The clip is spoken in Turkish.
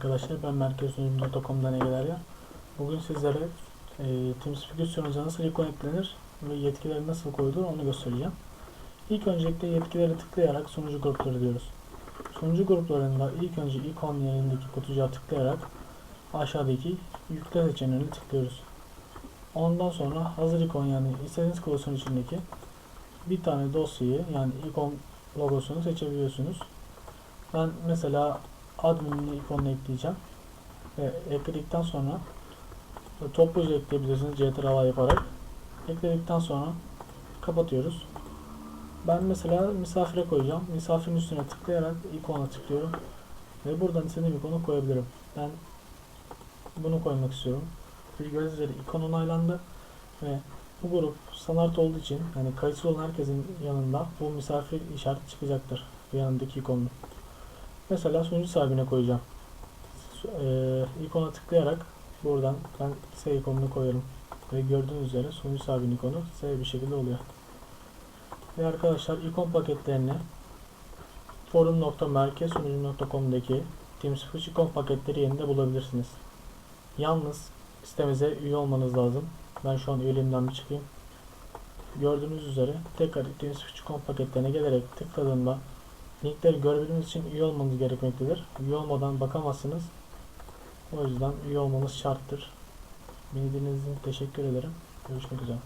arkadaşlar. Ben merkezsunucum.com'dan Egeler ya. Bugün sizlere e, TeamSpeak sunucuya nasıl ikon eklenir ve yetkileri nasıl koyulur onu göstereceğim. İlk öncelikle yetkileri tıklayarak sunucu grupları diyoruz. Sunucu gruplarında ilk önce ikon yerindeki kutucuğa tıklayarak aşağıdaki yükle seçeneğine tıklıyoruz. Ondan sonra hazır ikon yani istediğiniz klasörün içindeki bir tane dosyayı yani ikon logosunu seçebiliyorsunuz. Ben mesela admin ikonunu ekleyeceğim. Ve ekledikten sonra topluca ekleyebilirsiniz CTRL yaparak. Ekledikten sonra kapatıyoruz. Ben mesela misafire koyacağım. Misafirin üstüne tıklayarak ikona tıklıyorum. Ve buradan istediğim ikonu koyabilirim. Ben bunu koymak istiyorum. Gördüğünüz üzere ikon onaylandı. Ve bu grup standart olduğu için yani kayıtsız olan herkesin yanında bu misafir işareti çıkacaktır. Yanındaki ikonun. Mesela sunucu sahibine koyacağım. Ee, ikona tıklayarak buradan ben S ikonunu koyarım. Ve gördüğünüz üzere sunucu sahibinin ikonu S bir şekilde oluyor. Ve arkadaşlar ikon paketlerini forum.merkezsunucu.com'daki TeamSpeak ikon paketleri yerinde bulabilirsiniz. Yalnız sitemize üye olmanız lazım. Ben şu an üyeliğimden bir çıkayım. Gördüğünüz üzere tekrar TeamSpeak ikon paketlerine gelerek tıkladığımda linkleri görebilmeniz için üye olmanız gerekmektedir. Üye olmadan bakamazsınız. O yüzden üye olmanız şarttır. Beni dinlediğiniz için teşekkür ederim. Görüşmek üzere.